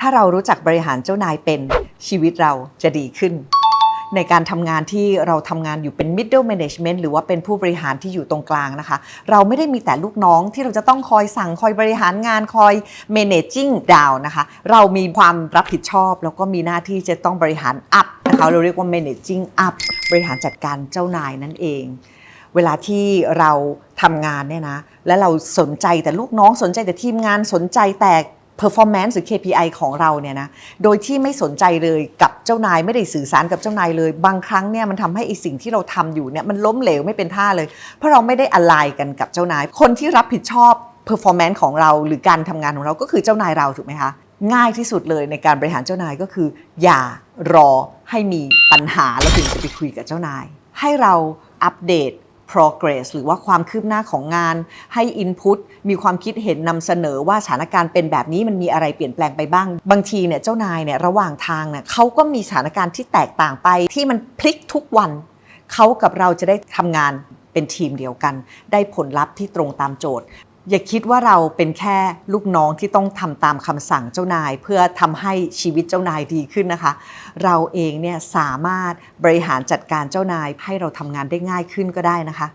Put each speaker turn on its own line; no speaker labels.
ถ้าเรารู้จักบริหารเจ้านายเป็นชีวิตเราจะดีขึ้น ในการทำงานที่เราทำงานอยู่เป็น middle management หรือว่าเป็นผู้บริหารที่อยู่ตรงกลางนะคะ เราไม่ได้มีแต่ลูกน้องที่เราจะต้องคอยสั่งคอยบริหารงานคอย managing down นะคะ เรามีความรับผิดชอบ แล้วก็มีหน้าที่จะต้องบริหาร up นะคะเราเรียกว่า managing up บริหารจัดการเจ้านายนั่นเองเวลาที่เราทำงานเนี่ยนะ และเราสนใจแต่ลูกน้องสนใจแต่ทีมงานสนใจแต่ performance หรือ KPI ของเราเนี่ยนะโดยที่ไม่สนใจเลยกับเจ้านายไม่ได้สื่อสารกับเจ้านายเลย บางครั้งเนี่ยมันทำให้ไอสิ่งที่เราทำอยู่เนี่ยมันล้มเหลวไม่เป็นท่าเลย เพราะเราไม่ได้อะไรกันกับเจ้านาย คนที่รับผิดชอบ performance ของเรา หรือการทำงานของเราก็คือเจ้านายเราถูกไหมคะง่ายที่สุดเลยในการบริหารเจ้านายก็คือ อย่ารอให้มีปัญหาแล้วถึงจะไปคุยกับเจ้านาย ให้เราอัปเดต progress หรือว่าความคืบหน้าของงานให้ input มีความคิดเห็นนำเสนอว่าสถานการณ์เป็นแบบนี้มันมีอะไรเปลี่ยนแปลงไปบ้าง บางทีเนี่ยเจ้านายเนี่ยระหว่างทางเนี่ยเขาก็มีสถานการณ์ที่แตกต่างไป ที่มันพลิกทุกวันเขากับเราจะได้ทำงานเป็นทีมเดียวกัน ได้ผลลัพธ์ที่ตรงตามโจทย์ อย่าคิดว่าเราเป็นแค่ลูกน้องที่ต้องทำตามคำสั่งเจ้านาย เพื่อทำให้ชีวิตเจ้านายดีขึ้นนะคะ เราเองเนี่ยสามารถบริหารจัดการเจ้านายให้เราทำงานได้ง่ายขึ้นก็ได้นะคะ